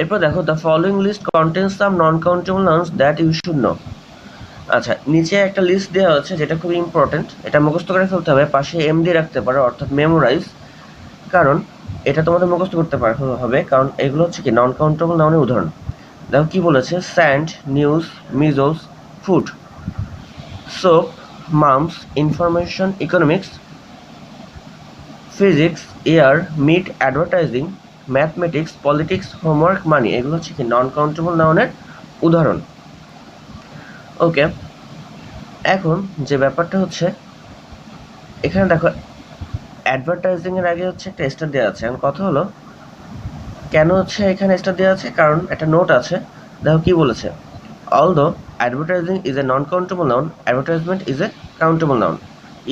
এরপর দেখো the following list contains some non countable nouns that you should know আচ্ছা নিচে একটা লিস্ট দেওয়া আছে যেটা খুব ইম্পর্টেন্ট এটা মুখস্থ করে ফেলতে হবে, পাশে এম দিয়ে রাখতে পারো, অর্থাৎ মেমোরাইজ কারণ এটা তোমাদের মুখস্থ করতে পার হবে, কারণ এগুলো হচ্ছে কি নন কাউন্টেবল নাউনের উদাহরণ। দেখো কি বলেছে? Sand news measles food soap mumps information economics physics air meat advertising mathematics politics homework money এগুলো হচ্ছে কি নন কাউন্টেবল নাউনের উদাহরণ। ওকে এখন যে ব্যাপারটা হচ্ছে, এখানে দেখো অ্যাডভার্টাইজিং এর আগে হচ্ছে একটা স্টার দেওয়া আছে। এখন কথা হলো, কেন হচ্ছে এখানে স্টার দেওয়া আছে? কারণ একটা নোট আছে, দেখো কি বলেছে although advertising is a non countable noun advertisement is a countable noun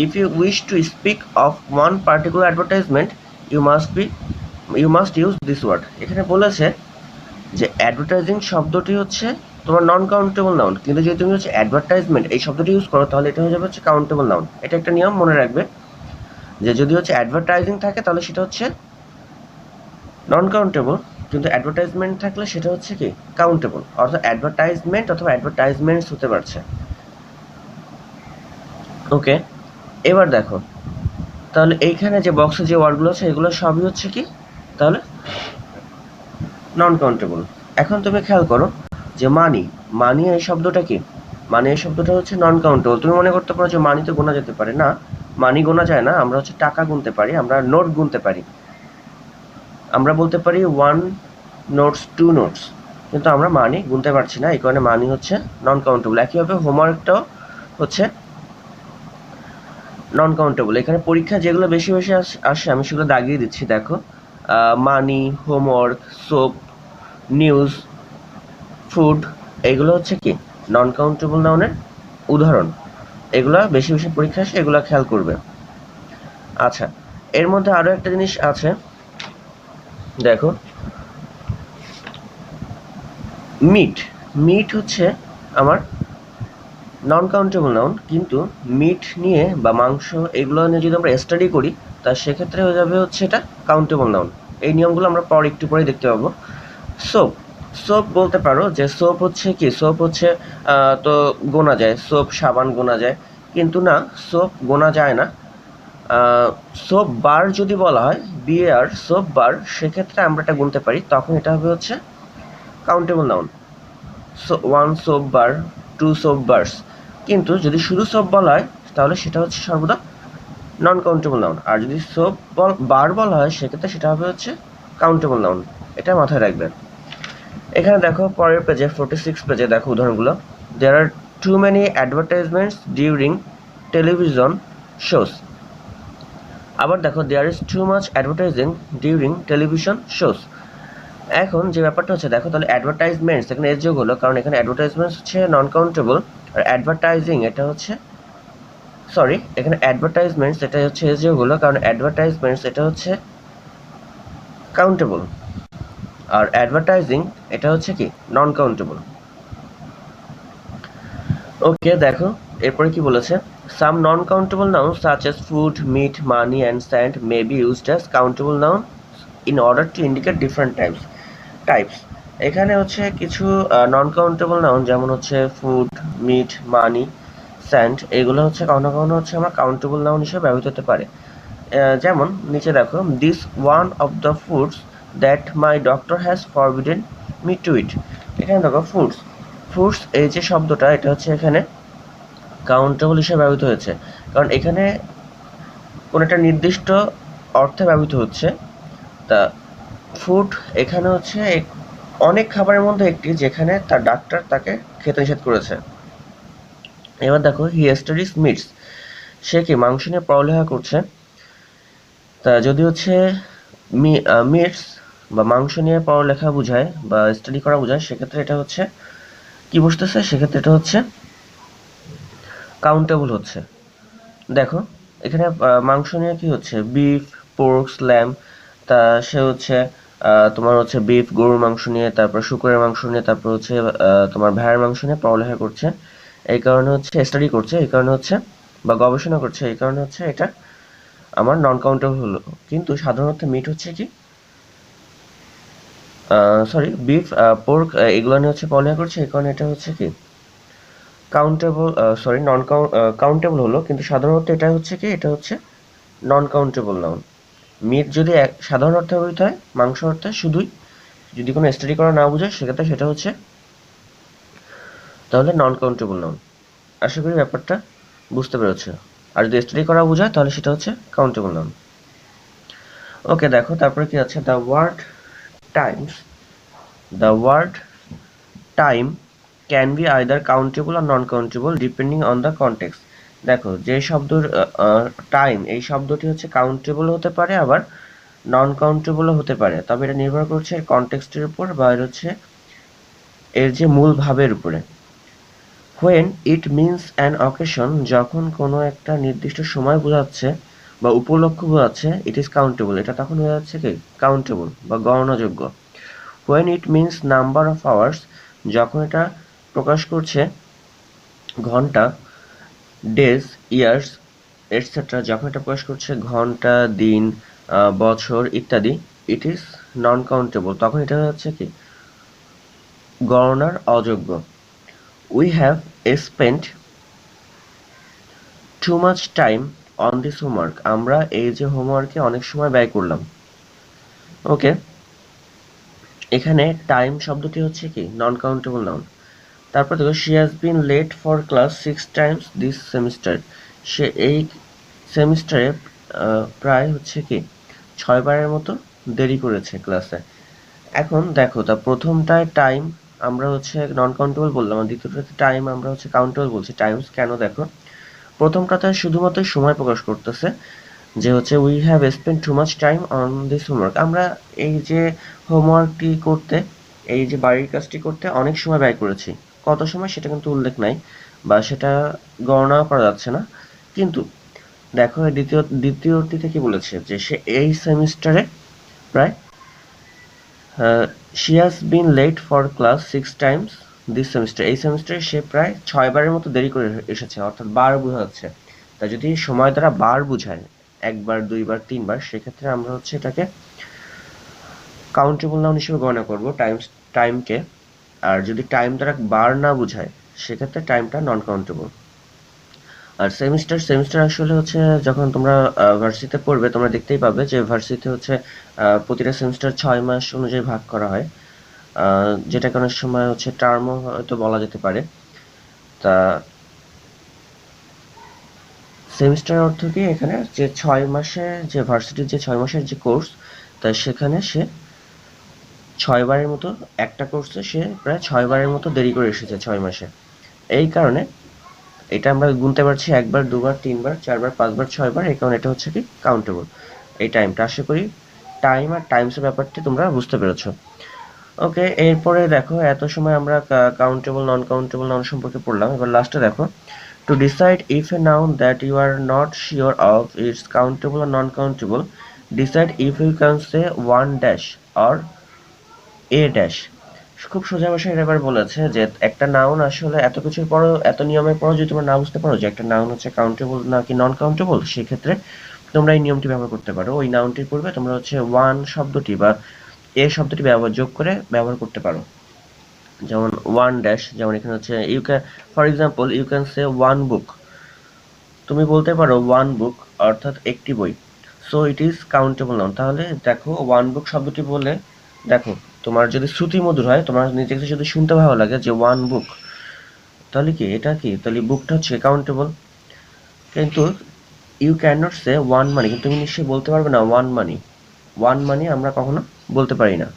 if you wish to speak of one particular advertisement you must be you must use this word এখানে বলেছে যে অ্যাডভার্টাইজিং শব্দটি হচ্ছে তোমার নন কাউন্টেবল নাউন কিন্তু যদি তুমি হচ্ছে অ্যাডভার্টাইজমেন্ট এই শব্দটি ইউজ করো, তাহলে এটা হয়ে যাবে হচ্ছে কাউন্টেবল নাউন এটা একটা নিয়ম, মনে রাখবে যে যদি হচ্ছে অ্যাডভার্টাইজিং থাকে, তাহলে সেটা হচ্ছে নন কাউন্টেবল কিন্তু অ্যাডভার্টাইজমেন্ট থাকলে সেটা হচ্ছে কি? কাউন্টেবল অর্থাৎ অ্যাডভার্টাইজমেন্ট অথবা অ্যাডভার্টাইজমেন্টস হতে পারছে। ওকে এবার দেখো, তাহলে এইখানে যে বক্সে যে ওয়ার্ডগুলো আছে, এগুলো সবই হচ্ছে কি? তাহলে? নন কাউন্টেবল এখন তুমি খেয়াল করো যে মানি মানি এই শব্দটা কি? মানি এই শব্দটা হচ্ছে নন কাউন্টেবল তুমি মনে করতে পারো যে মানি তো গোনা যেতে পারে। না মানি গোনা যায় না, আমরা হচ্ছে টাকা গুনতে পারি, আমরা নোট গুনতে পারি। আমরা বলতে পারি ওয়ান নোটস টু নোটস কিন্তু আমরা মানি গুনতে পারছি না, এই কারণে মানি হচ্ছে নন কাউন্টেবল একইভাবে হোমওয়ার্কটাও হচ্ছে নন কাউন্টেবল এখানে পরীক্ষা যেগুলো বেশি বেশি আস- আমি সেগুলো দাগিয়ে দিচ্ছি, দেখো। Money homework soap news food এগুলো হচ্ছে কি? নন কাউন্টেবল নাউনের উদাহরণ। এগুলো বেশি বেশি পরীক্ষা আসে, এগুলো খেয়াল করবে। আচ্ছা এর মধ্যে আরও একটা জিনিস আছে। দেখো। মিট মিট হচ্ছে আমার নন কাউন্টেবল নাউন কিন্তু মিট নিয়ে বা মাংস এগুলো নিয়ে যদি আমরা স্টাডি করি তা সেক্ষেত্রে হয়ে যাবে হচ্ছে এটা কাউন্টেবল নাউন এই নিয়মগুলো আমরা পর একটু পরে দেখতে পাবো। সোপ সোপ বলতে পারো যে সোপ হচ্ছে কি? সোপ হচ্ছে তো গোনা যায় সোপ সাবান গোনা যায়। কিন্তু না সোপ গোনা যায় না। সোপ বার যদি বলা হয় বিএআর সোপ বার সেক্ষেত্রে আমরা এটা গুনতে পারি। তখন এটা হবে হচ্ছে countable noun so one soap bar two soap bars কিন্তু যদি শুধু সোপ বলা হয়, তাহলে সেটা হচ্ছে সর্বদা নন কাউন্টেবল নাউন আর যদি সোপ বার বলা হয়, সেক্ষেত্রে সেটা হবে হচ্ছে কাউন্টেবল নাউন এটা মাথায় রাখবেন। এখানে দেখো, পরের পেজে ফোর্টি সিক্স পেজে দেখো উদাহরণগুলো। There are too many advertisements during television shows আবার দেখো there is too much advertising during television shows এখন যে ব্যাপারটা হচ্ছে, দেখো তাহলে অ্যাডভার্টাইজমেন্টস এখানে এর যোগ হলো, কারণ এখানে অ্যাডভার্টাইজমেন্টস হচ্ছে নন কাউন্টেবল আর অ্যাডভার্টাইজিং এটা হচ্ছে সরি এখানে অ্যাডভার্টাইজমেন্টস এটা হচ্ছে হলো কারণ অ্যাডভার্টাইজমেন্টস এটা হচ্ছে কাউন্টেবল আর অ্যাডভার্টাইজিং এটা হচ্ছে কি? নন কাউন্টেবল ওকে দেখো, এরপরে কি বলেছে? Some non countable nouns such as food meat money and sand may be used as countable nouns in order to indicate different types types এখানে হচ্ছে কিছু নন কাউন্টেবল নাউন যেমন হচ্ছে ফুড মিট মানি স্যান্ড এগুলো হচ্ছে কখনো কখনো হচ্ছে আমার কাউন্টেবল নাউন হিসেবে ব্যবহৃত হতে পারে। যেমন, নিচে দেখো this one of the foods that my doctor has forbidden me to eat এখানে দেখো ফুডস ফুডস এই যে শব্দটা, এটা হচ্ছে এখানে কাউন্টেবল হিসেবে ব্যবহৃত হয়েছে। কারণ এখানে কোনো একটা নির্দিষ্ট অর্থে ব্যবহৃত হচ্ছে। তা ফুড এখানে হচ্ছে অনেক খাবারের মধ্যে একটি যেখানে তার ডাক্তার তাকে খেতে নিষেধ করেছে। এবার দেখো হি স্টাডিজ মিটস সে কি, মাংস নিয়ে পড়ালেখা করছে। তা যদি হচ্ছে মিটস বা মাংস নিয়ে পড়ালেখা বোঝায় বা স্টাডি করা বোঝায়, সেক্ষেত্রে এটা হচ্ছে, কি বুঝতেছে? সেক্ষেত্রে এটা হচ্ছে কাউন্টেবল হচ্ছে। দেখো, এখানে মাংস নিয়ে কি হচ্ছে? বিফ পোর্ক স্ল্যাম তা সে হচ্ছে তোমার হচ্ছে বিফ গরুর মাংস নিয়ে, তারপর শুকরের মাংস নিয়ে, তারপর হচ্ছে তোমার ভেড়ার মাংস নিয়ে পড়ালেখা করছে। এই কারণে হচ্ছে স্টাডি করছে, এই কারণে হচ্ছে, বা গবেষণা করছে, এই কারণে হচ্ছে এটা আমার নন কাউন্টেবল হলো। কিন্তু সাধারণত মিট হচ্ছে কি? সরি বিফ পোর্ক এগুলো নিয়ে হচ্ছে পড়ালেখা করছে, এই কারণে এটা হচ্ছে কি? কাউন্টেবল সরি নন কাউন্টেবল হলো, কিন্তু সাধারণত এটা হচ্ছে কি? এটা হচ্ছে নন কাউন্টেবল নাউন মিট যদি সাধারণ অর্থে ব্যবহৃত হয়, মাংস অর্থে শুধুই যদি কোনো স্টাডি করা না বোঝায়, সেক্ষেত্রে সেটা হচ্ছে তাহলে নন কাউন্টেবল নাউন আশা করি ব্যাপারটা বুঝতে পেরেছ। আর যদি স্টাডি করা বোঝায়, তাহলে সেটা হচ্ছে কাউন্টেবল নাউন ওকে দেখো, তারপরে কি আছে? The word times the word time can be either countable or non countable depending on the context দেখো, যে শব্দর টাইম এই শব্দটি হচ্ছে কাউন্টেবল হতে পারে, আবার নন কাউন্টেবলও হতে পারে। তবে এটা নির্ভর করছে এর কনটেক্সটের উপর বা এর হচ্ছে, এর যে মূল ভাবের উপরে। When it means an occasion যখন কোনো একটা নির্দিষ্ট সময় বোঝাচ্ছে বা উপলক্ষ বোঝাচ্ছে ইট ইজ কাউন্টেবল এটা তখন হয়ে যাচ্ছে কি? কাউন্টেবল বা গণনাযোগ্য। When it means number of hours যখন এটা প্রকাশ করছে, ঘণ্টা ডেজ ইয়ার্স এটসেট্রা যখন এটা প্রকাশ করছে, ঘণ্টা, দিন বছর ইত্যাদি ইট ইজ নন কাউন্টেবল তখন এটা হচ্ছে কি? গণনার অযোগ্য। We have spent too much time on this homework আমরা এই যে হোমওয়ার্কে অনেক সময় ব্যয় করলাম। ওকে এখানে টাইম শব্দটি হচ্ছে কি? নন কাউন্টেবল নাউন তারপর দেখো she has been late for class six times this semester সে এই সেমিস্টারে প্রায় হচ্ছে কি? ছয়বারের মতো দেরি করেছে ক্লাসে এখন দেখো, তা প্রথমটায় টাইম আমরা হচ্ছে নন কাউন্টেবল বললাম, আর দ্বিতীয়টাতে টাইম আমরা হচ্ছে কাউন্টেবল বলছি। টাইমস কেন দেখো? প্রথমটাতে শুধুমাত্র সময় প্রকাশ করতেছে যে হচ্ছে we have spend too much time on this homework আমরা এই যে হোমওয়ার্কটি করতে, এই যে বাড়ির কাজটি করতে অনেক সময় ব্যয় করেছি। কত সময় সেটা কিন্তু উল্লেখ নাই বা সেটা গণনা করা যাচ্ছে না। কিন্তু দেখো, দ্বিতীয় দ্বিতীয়টিতে কি বলেছে যে সে এই সেমিস্টারে প্রায় she has been late for class six times this semester এই সেমিস্টারে সে প্রায় ছয়বারের মতো দেরি করে এসেছে, অর্থাৎ বার বোঝা যাচ্ছে তা যদি সময় দ্বারা বার বুঝায়, একবার, দুইবার, তিনবার, সেক্ষেত্রে আমরা হচ্ছে এটাকে কাউন্টেবল নাউন হিসেবে গণনা করব টাইমস টাইমকে আর যদি টাইম দ্বারা বার না বুঝায়, সেক্ষেত্রে টাইমটা নন কাউন্টেবল আর সেমিস্টার সেমিস্টার আসলে হচ্ছে যখন তোমরা ভার্সিটিতে পড়বে, তোমরা দেখতেই পাবে যে ভার্সিটিতে হচ্ছে প্রতিটা সেমিস্টার ছয় মাস অনুযায়ী ভাগ করা হয়। যেটাকে অনেক সময় হচ্ছে টার্মও হয়তো বলা যেতে পারে। তা সেমিস্টার অর্থ কি? এখানে যে ছয় মাসে যে ভার্সিটির যে ছয় মাসের যে কোর্স তা সেখানে সে ছয়বারের মতো একটা কোর্সে সে প্রায় ছয়বারের মতো দেরি করে এসেছে ছয় মাসে। এই কারণে এটা আমরা গুনতে পারছি একবার, দুবার, তিনবার, চারবার, পাঁচবার, ছয়বার, এই কারণে এটা হচ্ছে কি কাউন্টেবল এই টাইমটা আশা করি টাইম আর টাইমসের ব্যাপারটি তোমরা বুঝতে পেরেছ। ওকে, এরপরে দেখো, এত সময় আমরা কাউন্টেবল নন কাউন্টেবল নাউন সম্পর্কে পড়লাম। এবার লাস্টে দেখো to decide if a noun that you are not sure of its countable or non countable decide if you can say one dash or a dash খুব সোজা ভাষায় এবার বলেছে যে একটা নাউন আসলে এত কিছুর পরও, এত নিয়মের পরও যদি তোমরা না বুঝতে পারো যে একটা নাউন হচ্ছে কাউন্টেবল নাকি নন কাউন্টেবল সেক্ষেত্রে তোমরা এই নিয়মটি ব্যবহার করতে পারো। ওই নাউনটির পূর্বে তোমরা হচ্ছে ওয়ান শব্দটি বা এ শব্দটি ব্যবহার যোগ করে ব্যবহার করতে পারো। যেমন ওয়ান ড্যাশ যেমন এখানে হচ্ছে you can for example you can say one book তুমি বলতে পারো ওয়ান বুক অর্থাৎ একটি বই। So it is countable noun তাহলে দেখো ওয়ান বুক শব্দটি বলে, দেখো তোমার যদি শ্রুতি মধুর হয়, তোমার নিজেকে যদি শুনতে ভালো লাগে যে ওয়ান বুক তাহলে কি, এটা কি? তাহলে বুকটা হচ্ছে অ্যাকাউন্টেবল কিন্তু you can not say one money কিন্তু তুমি নিশ্চয়ই বলতে পারবে না ওয়ান মানি ওয়ান মানি আমরা কখনো বলতে পারি না।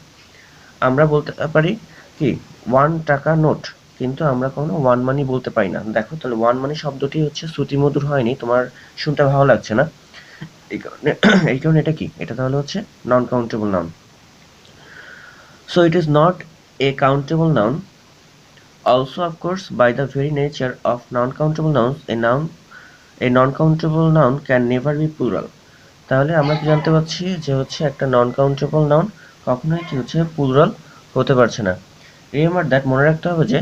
আমরা বলতে পারি কি ওয়ান টাকা নোট কিন্তু আমরা কখনো ওয়ান মানি বলতে পারি না। দেখো, তাহলে ওয়ান মানি শব্দটি হচ্ছে শ্রুতিমধুর হয়নি, তোমার শুনতে ভালো লাগছে না। এই কারণে এই কারণে এটা কি? এটা তাহলে হচ্ছে non countable noun So it is not a countable noun. Also, of course, by the very nature of non-countable nouns, a noun, a non-countable noun can never be plural. তাহলে আমরা কি জানতে পারছি যে হচ্ছে একটা নন কাউন্টেবল নাউন কখনোই কি হচ্ছে প্লুরাল হতে পারছে না রিমেম্বার দ্যাট মনে রাখতে হবে যে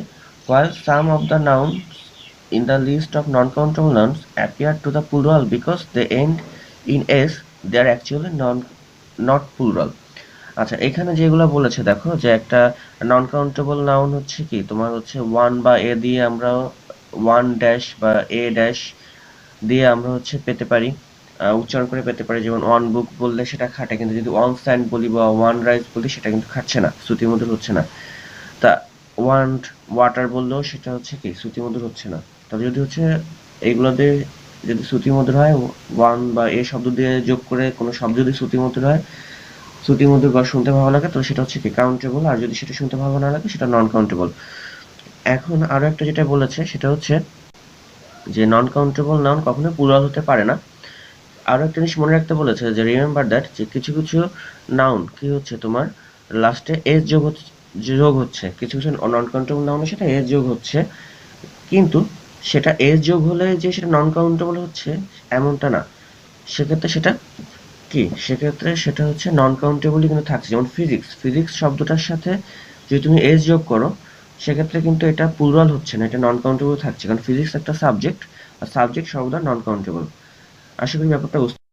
while some of the nouns in the list of non-countable nouns appear to the plural because they end in s they are actually non not plural আচ্ছা এখানে যেগুলো বলেছে, দেখো, যে একটা নন কাউন্টেবল নাউন হচ্ছে কি? তোমার হচ্ছে ওয়ান বা এ দিয়ে আমরা ওয়ান ড্যাশ বা এ ড্যাশ দিয়ে আমরা হচ্ছে পেতে পারি উচ্চারণ করে পেতে পারি। যেমন ওয়ান বুক বললে সেটা খাটে, কিন্তু যদি ওয়ান স্যান্ড বলি বা ওয়ান রাইস বলি, সেটা কিন্তু খাটছে না, শ্রুতিমধুর হচ্ছে না। তা ওয়ান ওয়াটার বললেও সেটা হচ্ছে কি? শ্রুতিমধুর হচ্ছে না। তবে যদি হচ্ছে এইগুলোতে যদি শ্রুতিমধুর হয় ওয়ান বা এ শব্দ দিয়ে যোগ করে কোনো শব্দ যদি শ্রুতিমধুর হয় শ্রুতিমধুর বা শুনতে ভালো লাগে, তো সেটা হচ্ছে কি কাউন্টেবল আর যদি সেটা শুনতে ভালো না লাগে, সেটা নন কাউন্টেবল এখন আরও একটা যেটা বলেছে, সেটা হচ্ছে যে নন কাউন্টেবল নাউন কখনো প্লুরাল হতে পারে না। আরও একটা জিনিস মনে রাখতে বলেছে যে রিমেম্বার দ্যাট যে কিছু কিছু নাউন কি হচ্ছে তোমার লাস্টে এস যোগ হচ্ছে যোগ হচ্ছে। কিছু কিছু নন কাউন্টেবল নাউনের সাথে এস যোগ হচ্ছে, কিন্তু সেটা এস যোগ হলে যে সেটা নন কাউন্টেবল হচ্ছে, এমনটা না। সেক্ষেত্রে সেটা কি? সেক্ষেত্রে সেটা হচ্ছে নন কাউন্টেবলই কিন্তু থাকছে, যেমন ফিজিক্স ফিজিক্স শব্দটার সাথে যদি তুমি এস যোগ করো, সেক্ষেত্রে কিন্তু এটা প্লুরাল হচ্ছে না, এটা নন কাউন্টেবল থাকছে। কারণ ফিজিক্স একটা সাবজেক্ট আর সাবজেক্ট শব্দ নন কাউন্টেবল আশা করি ব্যাপারটা বুঝতে